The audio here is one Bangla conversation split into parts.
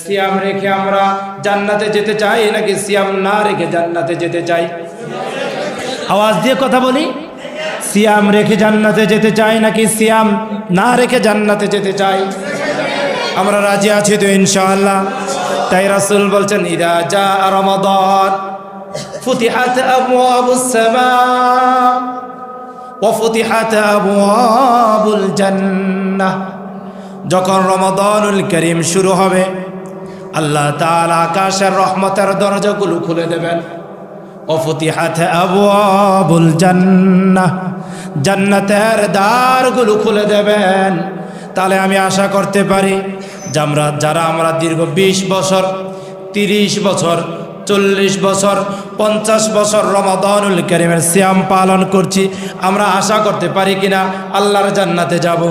সিয়াম রেখে আমরা জান্নাতে যেতে চাই, নাকি সিয়াম না রেখে জান্নাতে যেতে চাই? আওয়াজ দিয়ে কথা বলি। সিয়াম রেখে জান্নাতে যেতে চাই, নাকি সিয়াম না রেখে জান্নাতে যেতে চাই? আমরা রাজি আছি তো, ইনশাআল্লাহ। তাই রাসূল বলছেন, ইদা জা রমাদান, ফুতিহাত আবওয়াবুস সামা, ওয়া ফুতিহাত আবওয়াবুল জান্নাহ। যখন রমাদানুল করিম শুরু হবে আল্লাহ তাআলা আকাশের রহমতের দরজাগুলো খুলে দেবেন। অফতিহাত আবুল জান্নাহ, জান্নাতের দ্বারগুলো খুলে দেবেন। তাহলে আমি আশা করতে পারি আমরা, যারা আমরা দীর্ঘ ২০ বছর ৩০ বছর, চল্লিশ বছর, পঞ্চাশ বছর রমাদানুল করিমের শ্যাম পালন করছি, আমরা আশা করতে পারি কিনা? আল্লাহর জান্নাতে যাব।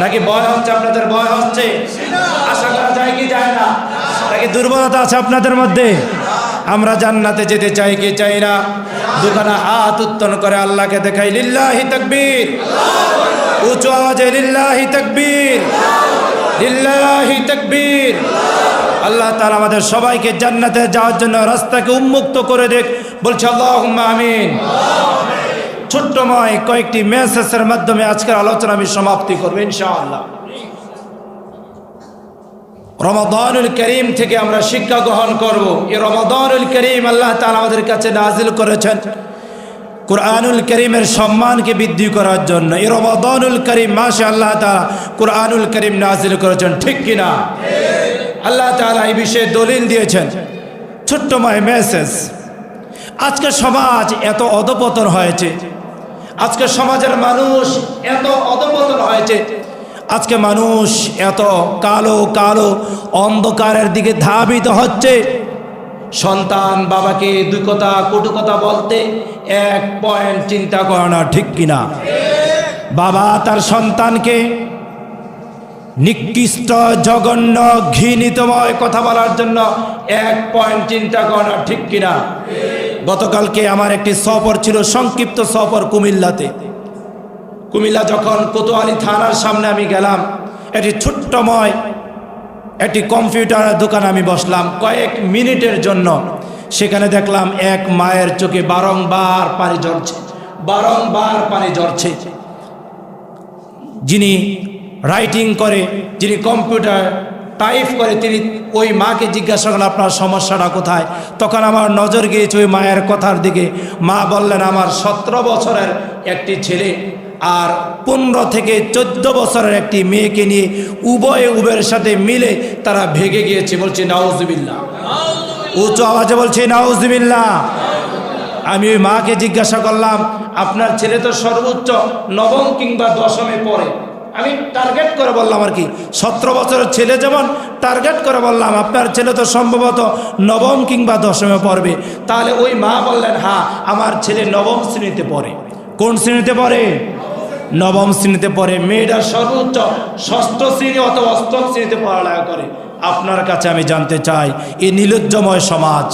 নাকি ভয় হচ্ছে আপনাদের? ভয় হচ্ছে? আশা করা যায় কি যায় না? নাকি দুর্বলতা আছে আপনাদের মধ্যে? আমরা জান্নাতে যেতে চাই কি চাই না? দুখানা হাত উত্তোলন করে আল্লাহকে দেখাই, লিল্লাহি তাকবীর। উঁচু আওয়াজে, লিল্লাহি তাকবীর। লিল্লাহি তাকবীর। আল্লাহ তাআলা আমাদের সবাইকে জান্নাতে যাওয়ার জন্য রাস্তাকে উন্মুক্ত করে দেখ। বলছে, আল্লাহুম্মা আমিন। ছোট্টময় কয়েকটি মেসেজের মাধ্যমে আজকের আলোচনা আমি সমাপ্তি করব, ইনশাআল্লাহ। রমাদানুল করিম থেকে আমরা শিক্ষা গ্রহণ করব। এই রমাদানুল করিম আল্লাহ তাআলা আমাদের কাছে নাজিল করেছেন কোরআনুল করিমের সম্মানকে বৃদ্ধি করার জন্য। এই রমাদানুল করিম মাসে আল্লাহ তাআলা কোরআনুল করিম নাজিল করেছেন, ঠিক কিনা আল্লাহ তাআলা এই বিষয়ে দলিল দিয়েছেন। ছোট্টময় মেসেজ আজকে সমাজ এত অধপতন হয়েছে। আজকে সমাজের মানুষ এত অধপতন হয়েছে। আজকে মানুষ এত কালো কালো অন্ধকারের দিকে ধাবিত হচ্ছে। সন্তান বাবাকে দুই কথা, কটু কথা বলতে এক পয়েন্ট চিন্তা করে না, ঠিক কিনা? বাবা তার সন্তানকে নিকৃষ্ট, জঘন্য, ঘৃণিতময় কথা বলার জন্য এক পয়েন্ট চিন্তা করে না, ঠিক কিনা? গতকালকে আমার একটি সফর ছিল সংক্ষিপ্ত সফর কুমিল্লাতে। কুমিল্লা যখন কোতোয়ালি থানার সামনে আমি গেলাম, একটি ছোট্টময়, একটি কম্পিউটারের দোকানে আমি বসলাম কয়েক মিনিটের জন্য। সেখানে দেখলাম এক মায়ের চোখে বারংবার পানি ঝরছে, বারংবার পানি ঝরছে। যিনি রাইটিং করে, যিনি কম্পিউটার টাইপ করে তিনি ওই মাকে জিজ্ঞাসা করলেন, আপনার সমস্যাটা কোথায়? তখন আমার নজর গিয়েছে ওই মায়ের কথার দিকে। মা বললেন, আমার সতেরো বছরের একটি ছেলে আর পনেরো থেকে চোদ্দ বছরের একটি মেয়েকে নিয়ে উভয়ে উভয়ের সাথে মিলে তারা ভেগে গিয়েছে। বলছে নাউজবিল্লা উচ্চ আওয়াজে বলছে নাউজবিল্লা আমি ওই মাকে জিজ্ঞাসা করলাম, আপনার ছেলে তো সর্বোচ্চ নবম কিংবা দশমে পড়ে। আমি টার্গেট করে বললাম আর কি। সতেরো বছরের ছেলে যেমন টার্গেট করে বললাম, আপনার ছেলে তো সম্ভবত নবম কিংবা দশমে পড়বে। তাহলে ওই মা বললেন হ্যাঁ আমার ছেলে নবম শ্রেণীতে পড়ে। কোন শ্রেণীতে পড়ে? নবম শ্রেণীতে পড়ে। মেয়েটা সর্বোচ্চ ষষ্ঠ শ্রেণি অথবা অষ্টম শ্রেণীতে পড়ালেখা করে। আপনার কাছে আমি জানতে চাই, এই নীলজ্জময় সমাজ।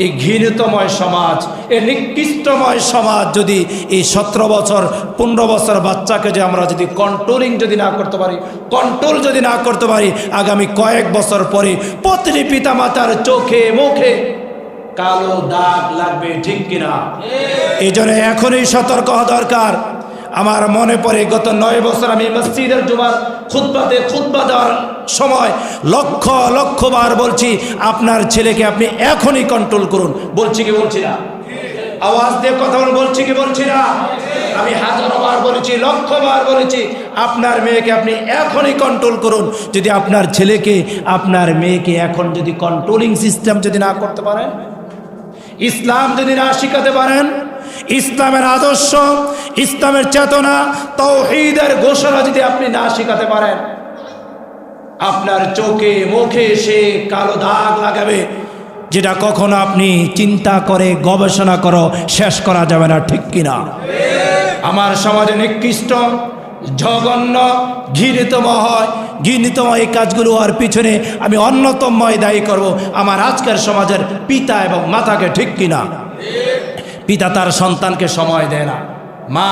এই ঘৃণিতময় সমাজ এই নিকৃষ্টময় সমাজ যদি এই সতেরো বছর পনেরো বছর বাচ্চাকে যে আমরা যদি কন্ট্রোলিং যদি না করতে পারি কন্ট্রোল যদি না করতে পারি আগামী কয়েক বছর পরে প্রতিটি পিতা মাতার চোখে মুখে কালো দাগ লাগবে ঠিক কিনা? এই জন্য এখনই সতর্ক হওয়া দরকার। আমার মনে পড়ে গত নয় বছর আমি মসজিদের জুমার খুদ্বাতে খুদ্া দেওয়ার সময় লক্ষ লক্ষ বার বলছি, আপনার ছেলেকে আপনি এখনই কন্ট্রোল করুন। বলছি কি বলছি না? আওয়াজ দিয়ে কথা বল বলছি কি বলছি না? আমি হাজারো বার বলেছি, লক্ষ বার বলেছি, আপনার মেয়েকে আপনি এখনই কন্ট্রোল করুন। যদি আপনার ছেলেকে, আপনার মেয়েকে এখন যদি কন্ট্রোলিং সিস্টেম যদি না করতে পারেন, ইসলাম যদি না শিখাতে পারেন, ইসলামের আদর্শ, ইসলামের চেতনা, তৌহিদের ঘোষণা যদি আপনি না শিখাতে পারেন আপনার চোখে, মুখে সে কালো দাগ লাগাবে, যেটা কখনো আপনি চিন্তা করে, গবেষণা করো, শেষ করা যাবে না, ঠিক কিনা? আমার সমাজে নিকৃষ্ট, জঘন্য ঘৃণিতময় ঘৃণিতময় এই কাজগুলো হওয়ার পিছনে আমি অন্যতময় দায়ী করব আমার আজকের সমাজের পিতা এবং মাতাকে, ঠিক কিনা? পিতা তার সন্তানকে সময় দেয় না, মা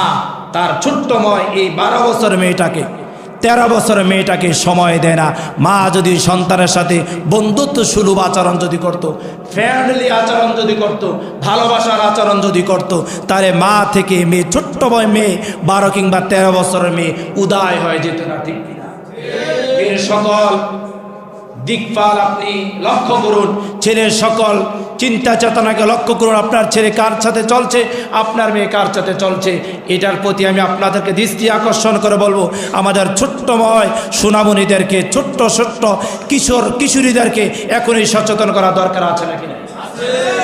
তার ছোট্টময় এই বারো বছর মেয়েটাকে তেরো বছরের মেয়েটাকে সময় দেয় না। মা যদি সন্তানের সাথে বন্ধুত্ব সুলভ আচরণ যদি করত ফ্যামিলি আচরণ যদি করত, ভালোবাসার আচরণ যদি করত, তাহলে মা থেকে মেয়ে, ছোট্ট বয় মেয়ে, বারো কিংবা তেরো বছরের মেয়ে উদয় হয়ে যেত না, ঠিক সকল দিকপাল আপনি লক্ষ্য করুন, ছেলের সকল চিন্তা চেতনাকে লক্ষ্য করুন, আপনার ছেলে কার সাথে চলছে, আপনার মেয়ে কার সাথে চলছে, এটার প্রতি আমি আপনাদেরকে দৃষ্টি আকর্ষণ করে বলব, আমাদের ছোট্টময় সোনামণিদেরকে, ছোট্ট ছোট্ট কিশোর কিশোরীদেরকে এখনই সচেতন করা দরকার আছে নাকি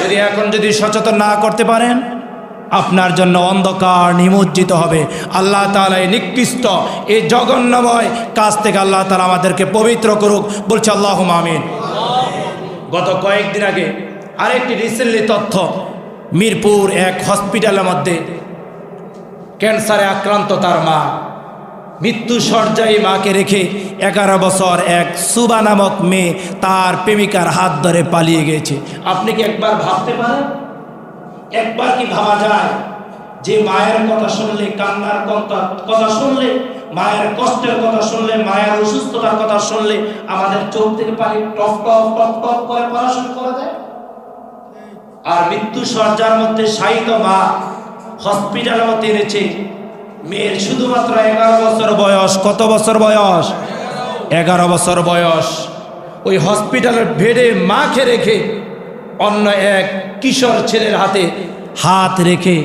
যদি এখন যদি সচেতন না করতে পারেন আপনার জন্য অন্ধকার নিমজ্জিত হবে। আল্লাহ তালা এই নিকৃষ্ট এই জঘন্যময় কাজ থেকে আল্লাহ তালা আমাদেরকে পবিত্র করুক। বলছে আল্লাহ আমিন। গত কয়েকদিন আগে আরেকটি রিসেন্টলি তথ্য মিরপুর এক হসপিটালের মধ্যে ক্যান্সারে আক্রান্ত তার মা। মৃত্যু সজ্জায় মাকে রেখে এগারো বছর এক সুবা নামক মেয়ে তার প্রেমিকার হাত ধরে পালিয়ে গেছে আপনি কি একবার ভাবতে পারেন? একবার কি ভাবা যায়? যে মায়ের কথা শুনলে, কান্নার কথা শুনলে, মায়ের কষ্টের কথা শুনলে, মায়ের অসুস্থতার কথা শুনলে আমাদের চোখ থেকে পানি টপ টপ টপ টপ করে পড়াশোনা করা যায়? আর মৃত্যু সজ্জার মধ্যে শায়িত মা হসপিটালের মধ্যে এনেছে মেয়ের শুধুমাত্র এগারো বছর বয়স। কত বছর বয়স? এগারো বছর বয়স। ওই হসপিটালের বেডে মাকে রেখে অন্য এক কিশোর ছেলের হাতে হাত রেখে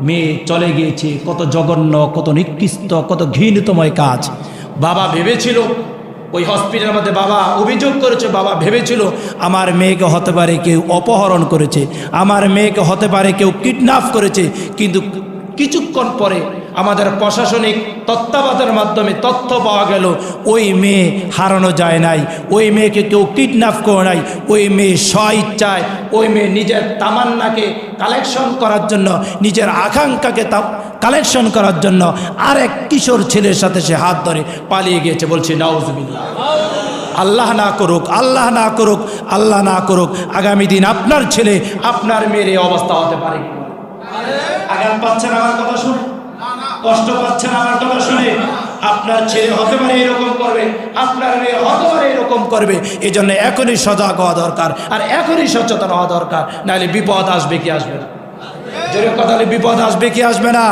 মেয়ে চলে গিয়েছে। কত জঘন্য, কত নিকৃষ্ট, কত ঘৃণিতময় কাজ। বাবা ভেবেছিল, ওই হসপিটালের মধ্যে বাবা অভিযোগ করেছে, বাবা ভেবেছিল, আমার মেয়েকে হতে পারে কেউ অপহরণ করেছে, আমার মেয়েকে হতে পারে কেউ কিডন্যাপ করেছে, কিন্তু কিছুক্ষণ পরে আমাদের প্রশাসনিক তত্ত্বাবধানের মাধ্যমে তথ্য পাওয়া গেল, ওই মেয়ে হারানো যায় নাই, ওই মেয়েকে কেউ কিডন্যাপ করে নাই, ওই মেয়ে স্ব ইচ্ছায় ওই মেয়ে নিজের তামান্নাকে কালেকশন করার জন্য, নিজের আকাঙ্ক্ষাকে তা কালেকশন করার জন্য আরেক কিশোর ছেলের সাথে সে হাত ধরে পালিয়ে গিয়েছে, বলছি নাউজবিল্লা আল্লাহ না করুক, আল্লাহ না করুক, আল্লাহ না করুক, আগামী দিন আপনার ছেলে, আপনার মেয়ের অবস্থা হতে পারে? আঘাত পাচ্ছেন আমার কথা শুনে কষ্ট পাচ্ছেন আমার কথা শুনে। আপনার ছেলে হতে পারে এরকম করবে, আপনার মেয়ে হতে পারে এরকম করবে এই জন্য এখনই সজাগ হওয়া দরকার, আর এখনই সচেতন হওয়া দরকার। নাহলে বিপদ আসবে কি আসবে না? জোরে কথা বিপদ আসবে কি আসবে না?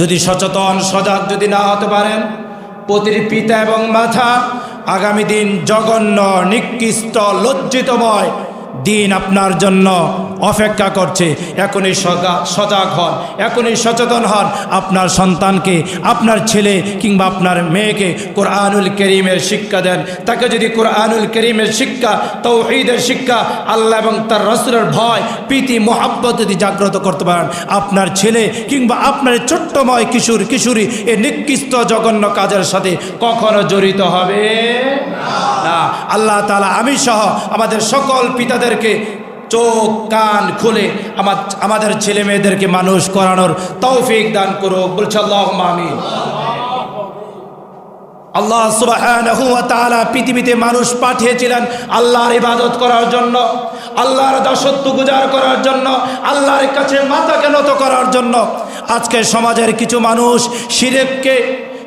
যদি সচেতন, সজাগ যদি না হতে পারেন প্রতিটি পিতা এবং মাথা আগামী দিন জঘন্য, নিকৃষ্ট, লজ্জিতময় দিন আপনার জন্য অপেক্ষা করছে। এখনই সজা- সজাগ হন, এখনই সচেতন হন। আপনার সন্তানকে, আপনার ছেলে কিংবা আপনার মেয়েকে কোরআনুল করিমের শিক্ষা দেন। তাকে যদি কোরআনুল করিমের শিক্ষা, তৌহিদের শিক্ষা, আল্লাহ এবং তার রসুলের ভয়, প্রীতি, মোহাব্বত যদি জাগ্রত করতে পারেন, আপনার ছেলে কিংবা আপনার ছোট্টময় কিশোর, কিশোরী এই নিকৃষ্ট জঘন্য কাজের সাথে কখনো জড়িত হবে না। আল্লাহ তালা আমি সহ আমাদের সকল পিতাদেরকে চোখ, কান খুলে আমার, আমাদের ছেলে মেয়েদেরকে মানুষ করানোর তৌফিক দান করুক। বলছে আল্লাহ আমিন। আল্লাহ তাআলা পৃথিবীতে মানুষ পাঠিয়েছিলেন আল্লাহর ইবাদত করার জন্য, আল্লাহর দাসত্ব গুজার করার জন্য, আল্লাহর কাছে মাথাকে নত করার জন্য। আজকে সমাজের কিছু মানুষ শিরেককে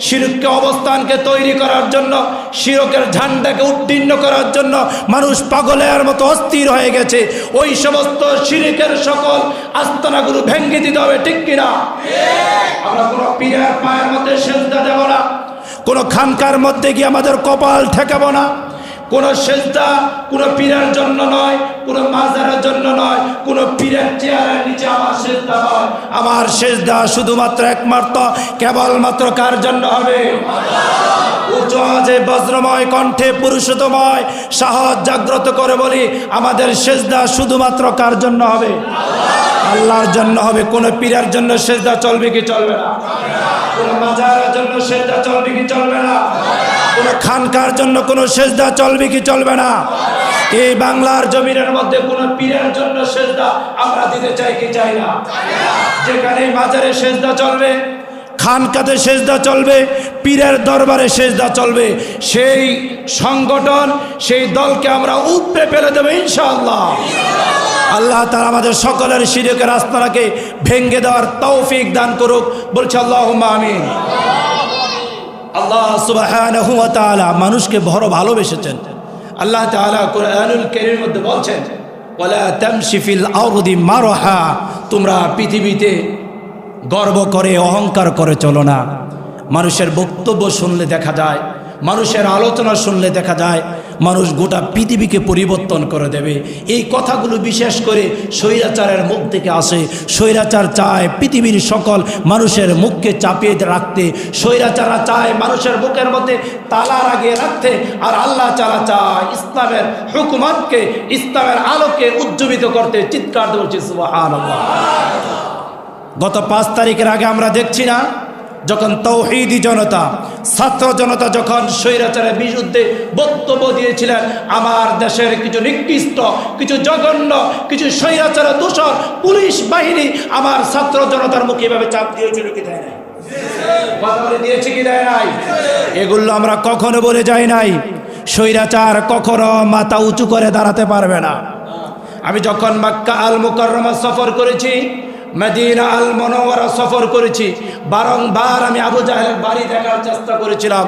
শিরককে অবস্থানকে তৈরি করার জন্য, শিরকের ঝান্ডাকে উত্তীর্ণ করার জন্য মানুষ পাগলের মতো অস্থির হয়ে গেছে। ওই সমস্ত শিরিকের সকল আস্তানাগুলো ভেঙ্গে দিতে হবে, ঠিক কিনা? আমরা কোনো পীরের পায়ের মধ্যে সেজদা দেব না, কোনো খানকার মধ্যে গিয়ে আমাদের কপাল ঠেকাবো না। কোনো সেজদা কোনো পীরের জন্য নয়, কোনো মাজারের জন্য নয়, কোনো পীরের চেয়ারের নিচে আমার সেজদা নয় আমার সেজদা শুধুমাত্র একমাত্র, কেবলমাত্র কার জন্য হবে? উঁচু আজে বজ্রময় কণ্ঠে পুরুষতময় সাহস জাগ্রত করে বলি, আমাদের সেজদা শুধুমাত্র কার জন্য হবে? আল্লাহর জন্য হবে। কোনো পীরের জন্য সেজদা চলবে কি চলবে না? কোনো মাজারের জন্য সেজদা চলবে কি চলবে না? খানকার জন্য কোনো সেজদা চলবে কি চলবে না? এই বাংলার জমিনের মধ্যে কোনো পীরের জন্য সেজদা আমরা দিতে চাই কি চাই না? যেখানে মাজারে সেজদা চলবে, খানকাতে সেজদা চলবে, পীরের দরবারে সেজদা চলবে, সেই সংগঠন, সেই দলকে আমরা উপড়ে ফেলে দেবো ইনশাআল্লাহ। আল্লাহ তারা আমাদের সকলের শিরকের আস্তানাকে ভেঙ্গে দেওয়ার তৌফিক দান করুক। বলছে আল্লাহ আমিন। আল্লাহ সুবাহ মানুষকে বড় ভালোবেসেছেন। আল্লাহ কেরির মধ্যে বলছেন মারহা তোমরা পৃথিবীতে গর্ব করে, অহংকার করে চলো না। মানুষের বক্তব্য শুনলে দেখা যায় মানুষের আলোচনা শুনলে দেখা যায়, মানুষ গোটা পৃথিবীকে পরিবর্তন করে দেবে। এই কথাগুলো বিশেষ করে স্বৈরাচারের মুখ থেকে আসে। স্বৈরাচার চায় পৃথিবীর সকল মানুষের মুখকে চাপিয়ে রাখতে। স্বৈরাচারা চায় মানুষের বুকের মধ্যে তালা লাগিয়ে রাখতে। আর আল্লাহ চালা চায় ইসলামের হুকুমতকে, ইসলামের আলোকে উজ্জীবিত করতে। চিৎকার সুবহানাল্লাহ। গত পাঁচ তারিখের আগে আমরা দেখছি না যখন তৌহিদি জনতা, ছাত্র জনতা যখন স্বৈরাচারের বিরুদ্ধে বক্তব্য দিয়েছিলেন, আমার দেশের কিছু নিকৃষ্ট, কিছু জঘন্য, কিছু স্বৈরাচার দূষণ পুলিশ বাহিনী আমার ছাত্র জনতার মুখে এভাবে চাপ দিয়েছিল কি দেয় নাই? দিয়েছে কি দেয় নাই? এগুলো আমরা কখনো বলে যাই নাই। স্বৈরাচার কখনো মাথা উঁচু করে দাঁড়াতে পারবে না। আমি যখন মাক্কা আল মুকররমা সফর করেছি মদিনা আল মনোয়ারা সফর করেছি। বারংবার আমি আবু জাহেলের বাড়ি দেখার চেষ্টা করেছিলাম।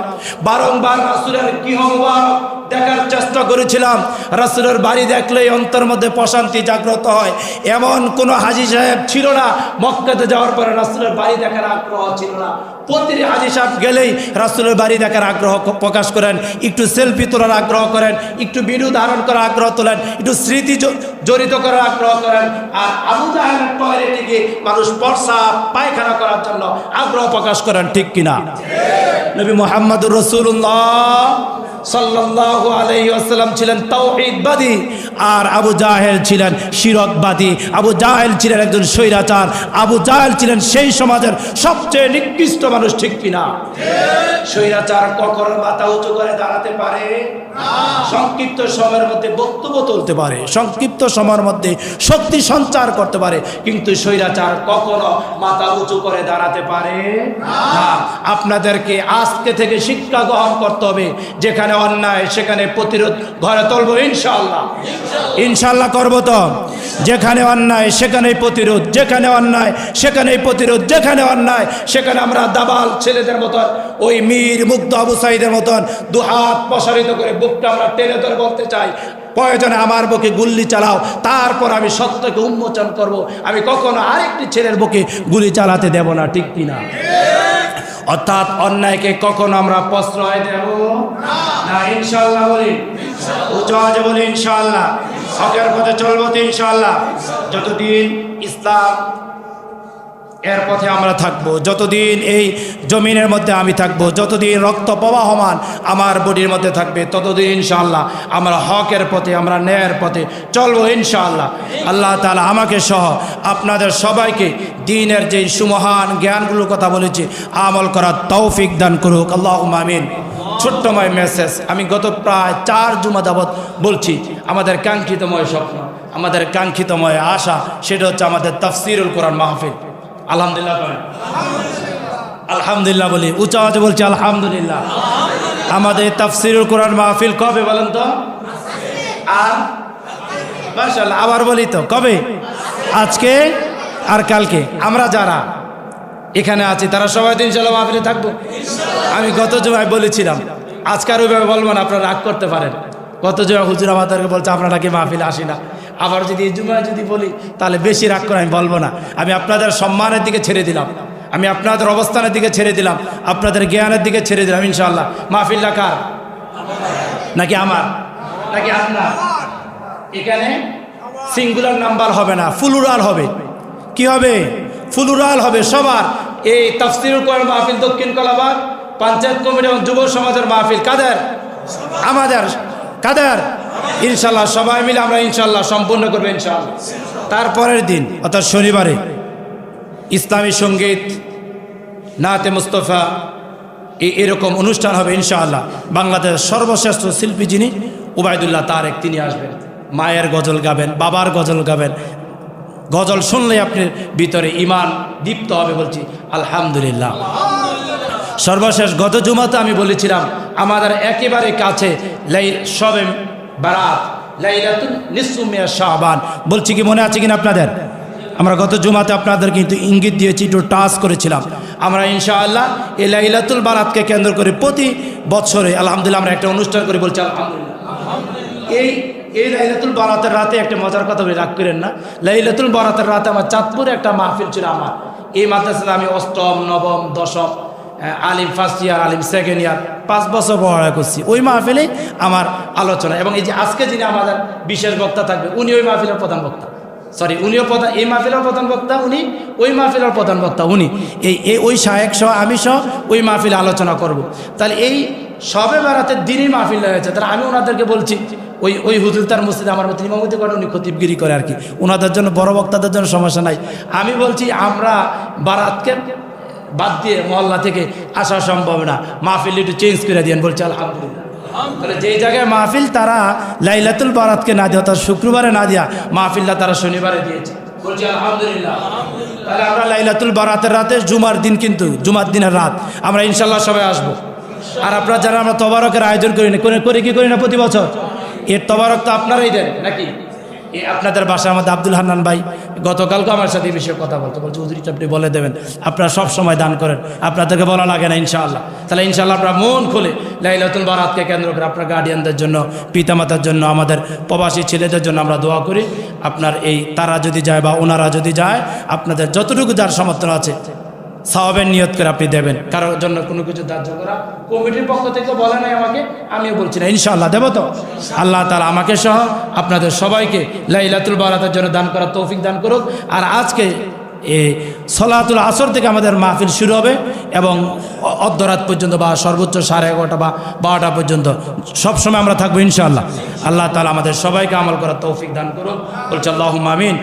বারংবার রাসুলের কি মুবারক দেখার চেষ্টা করেছিলাম। রাসুলের বাড়ি দেখলেই অন্তর মধ্যে প্রশান্তি জাগ্রত হয়। এমন কোনো হাজি সাহেব ছিল না মক্কাতে যাওয়ার পরে রাসুলের বাড়ি দেখার আগ্রহ ছিল না। প্রতিটি হাজি সাহেব গেলেই রাসুলের বাড়ি দেখার আগ্রহ প্রকাশ করেন। একটু সেলফি তোলার আগ্রহ করেন একটু ভিডিও ধারণ করার আগ্রহ তোলেন একটু স্মৃতি জড়িত করার আগ্রহ করেন। আর আবু জাহেলের টয়লেটে গিয়ে মানুষ পরসা পায়খানা করার জন্য আগ্রহ প্রকাশ করেন ঠিক কিনা? নবী মোহাম্মদুর রসুল্লাহ ছিলেন আর আবু জাহেল ছিলেন আবু জাহেল ছিলেন একজন স্বৈরাচার, আবু জাহেল ছিলেন সেই সমাজের সবচেয়ে নিকৃষ্ট মানুষ, ঠিক স্বৈরাচার কখনো মাথা উঁচু করে দাঁড়াতে পারে? সংক্ষিপ্ত সময়ের মধ্যে বক্তব্য তুলতে পারে, সংক্ষিপ্ত সময়ের মধ্যে শক্তি সঞ্চার করতে পারে, কিন্তু স্বৈরাচার কখনো মাথা উঁচু করে দাঁড়াতে পারে আপনাদেরকে আজকে থেকে শিক্ষা গ্রহণ করতে হবে, যেখানে অন্যায়, সেখানে প্রতিরোধ ঘরে তুলবো ইনশাআল্লাহ। ইনশাআল্লাহ করব তো। যেখানে অন্যায়, সেখানেই প্রতিরোধ। যেখানে অন্যায়, সেখানেই প্রতিরোধ। যেখানে অন্যায়, সেখানে আমরা দাবাল ছেলেদের মতন, ওই মীর মুগ্ধ আবু সাইদের মতন, দু হাত প্রসারিত করে বুকটা আমরা টেনে ধরে বলতে চাই, প্রয়োজনে আমার বুকে গুল্লি চালাও, তারপর আমি সত্যকে উন্মোচন করব। আমি কখনো আরেকটি ছেলের বুকে গুলি চালাতে দেব না, ঠিক কিনা? অর্থাৎ অন্যায়কে কখন আমরা প্রশ্রয় দেব না, ইনশাল্লাহ বলি। উচ্চ বলি, ইনশাল্লাহ। হকের পথে চলবো তো ইনশাল্লাহ। যতদিন ইসলাম এর পথে আমরা থাকব। যতদিন এই জমিনের মধ্যে আমি থাকব, যতদিন রক্ত প্রবাহমান আমার বডির মধ্যে থাকবে, ততদিন ইনশাআল্লাহ আমরা হকের পথে, আমরা ন্যায়ের পথে চলবো ইনশাআল্লাহ। আল্লাহ তালা আমাকে সহ আপনাদের সবাইকে দিনের যে সুমহান জ্ঞানগুলোর কথা বলেছি, আমল করার তৌফিক দান করুক। আল্লাহ আমিন। ছোট্টময় মেসেজ আমি গত প্রায় চার জুমা যাবৎ বলছি, আমাদের কাঙ্ক্ষিতময় স্বপ্ন, আমাদের কাঙ্ক্ষিতময় আশা, সেটা হচ্ছে আমাদের তফসিরুল কোরআন মাহফিল। আলহামদুলিল্লাহ। আলহামদুলিল্লাহ বলি। উঁচা আওয়াজে বলছি আলহামদুলিল্লাহ। আমাদের তাফসিরুল কোরআন মাহফিল কবে বলেন তো? আর? মাশাআল্লাহ, আবার বলি তো, কবে? আজকে আর কালকে। আমরা যারা এখানে আছি, তারা সবাই দিন চলো মাহফিলে থাকব। আমি গত জমায় বলেছিলাম, আজকে আর ওইভাবে বলব না, আপনারা রাগ করতে পারেন। গত জমা হুজুর আমাদেরকে বলছে, আপনারা কি মাহফিলে আসি না? আবার যদি এই জুমায় যদি বলি, তাহলে বেশি রাগ করে আমি বলব না। আমি আপনাদের সম্মানের দিকে ছেড়ে দিলাম। আমি আপনাদের অবস্থানের দিকে ছেড়ে দিলাম। আপনাদের জ্ঞানের দিকে ছেড়ে দিলাম ইনশাল্লাহ মাহফিল কার? নাকি আমার? নাকি আপনার? এখানে সিঙ্গুলার নাম্বার হবে না ফুলুরাল হবে। কি হবে? ফুলুরাল হবে সবার। এই তাফসিরুল কোরআন মাহফিল দক্ষিণ কলাবার পঞ্চায়েত কমিটি এবং যুব সমাজের মাহফিল। কাদের? আমাদের। কাদের? ইনশাল্লাহ সবাই মিলে আমরা ইনশাল্লাহ সম্পূর্ণ করব ইনশাল্লাহ। তারপরের দিন, অর্থাৎ শনিবারে, ইসলামী সংগীত, নাতে মুস্তফা, এই এরকম অনুষ্ঠান হবে ইনশাআল্লাহ। বাংলাদেশের সর্বশ্রেষ্ঠ শিল্পী যিনি, উবায়দুল্লাহ তারেক, তিনি আসবেন। মায়ের গজল গাবেন, বাবার গজল গাবেন। গজল শুনলে আপনার ভিতরে ইমান দীপ্ত হবে বলছি, আলহামদুলিল্লাহ। সর্বশেষ গত জুমাতে আমি বলেছিলাম, আমাদের একেবারে কাছে সবে বারাত, লাইলাতুন নিসুমিয়া শাহবান বলছি কি মনে আছে কিনা আপনাদের? আমরা গত জুমাতে আপনাদের কিন্তু ইঙ্গিত দিয়েছি, একটু টাচ করেছিলাম। আমরা ইনশাআল্লাহ এই লাইলাতুল বারাতকে কেন্দ্র করে প্রতি বছরে, আলহামদুলিল্লাহ আমরা একটা অনুষ্ঠান করে, বলছি আলহামদুলিল্লাহ। এই এই লাইলাতুল বারাতের রাতে একটা মজার কথা বলে, রাগ করেন না। লাইলাতুল বারাতের রাতে আমার চাঁদপুরে একটা মাহফিল ছিল আমার। এই মাদ্রাসাতে আমি অষ্টম, নবম, দশম আলিম ফার্স্ট ইয়ার আলিম সেকেন্ড ইয়ার পাঁচ বছর পড়াশোনা করছি। ওই মাহফিলে আমার আলোচনা, এবং এই যে আজকে যিনি আমাদের বিশেষ বক্তা থাকবে, উনি ওই মাহফিলের প্রধান বক্তা। সরি উনিও প্রধান, এই মাহফিলের প্রধান বক্তা উনি, ওই মাহফিলের প্রধান বক্তা উনি। এই ওই শায়েক সহ, আমি সহ ওই মাহফিলে আলোচনা করব। তাহলে এই সবে বেড়াতে দিনই মাহফিল হয়েছে। তাহলে আমি ওনাদেরকে বলছি, ওই ওই হুজুর তার মসজিদে আমার মতো ইমামতি করে উনি খতিবগিরি করে আর কি। ওনাদের জন্য, বড় বক্তাদের জন্য সমস্যা নাই। আমি বলছি, আমরা বারাতকে বাদ দিয়ে মহল্লা থেকে আসা সম্ভব না। মাহফিল একটু চেঞ্জ করে দিয়েন, বলছে আলহামদুলিল্লাহ। যেই জায়গায় মাহফিল, তারা লাইলাতুল বারাতকে না দেওয়া, তার শুক্রবারে না দেওয়া, মাহফিলটা তারা শনিবারে দিয়েছে। বলছি আলহামদুলিল্লাহ। তাহলে আমরা লাইলাতুল বারাতের রাতে, জুমার দিন কিন্তু, জুমার দিনের রাত, আমরা ইনশাল্লাহ সবাই আসব। আর আপনারা যারা আমরা তবারকের আয়োজন করি না করে- কি করি না প্রতি বছর? এর তবারক তো আপনারাই দেন, নাকি? আপনাদের বাসায় আমাদের আব্দুল হান্নান ভাই গতকালকে আমার সাথে এই বিষয়ে কথা বলতো, বলছে, হুজুরি আপনি বলে দেবেন। আপনারা সব সময় দান করেন, আপনাদেরকে বলা লাগে না, ইনশাআল্লাহ। তাহলে ইনশাআল্লাহ আপনারা মন খুলে লাইলাতুল বারাতকে কেন্দ্র করে আপনার গার্ডিয়ানদের জন্য, পিতামাতার জন্য, আমাদের প্রবাসী ছেলেদের জন্য আমরা দোয়া করি। আপনার এই তারা যদি যায় বা ওনারা যদি যায়, আপনাদের যতটুকু যার সমর্থন আছে সাহাবের নিয়ত করে আপনি দেবেন। কারোর জন্য কোনো কিছু ধার্য করা কমিটির পক্ষ থেকে বলে নাই আমাকে, আমিও বলছি না। ইনশাআল্লাহ দেবো তো? আল্লাহ তালা আমাকে সহ আপনাদের সবাইকে লাইলাতুল বারাতের জন্য দান করার তৌফিক দান করুক। আর আজকে এ সলাতুল আসর থেকে আমাদের মাহফিল শুরু হবে এবং অর্ধরাত পর্যন্ত বা সর্বোচ্চ সাড়ে এগারোটা বা বারোটা পর্যন্ত সবসময় আমরা থাকব ইনশাআল্লাহ। আল্লাহ তালা আমাদের সবাইকে আমল করার তৌফিক দান করুক। বলছে আল্লাহ মামিন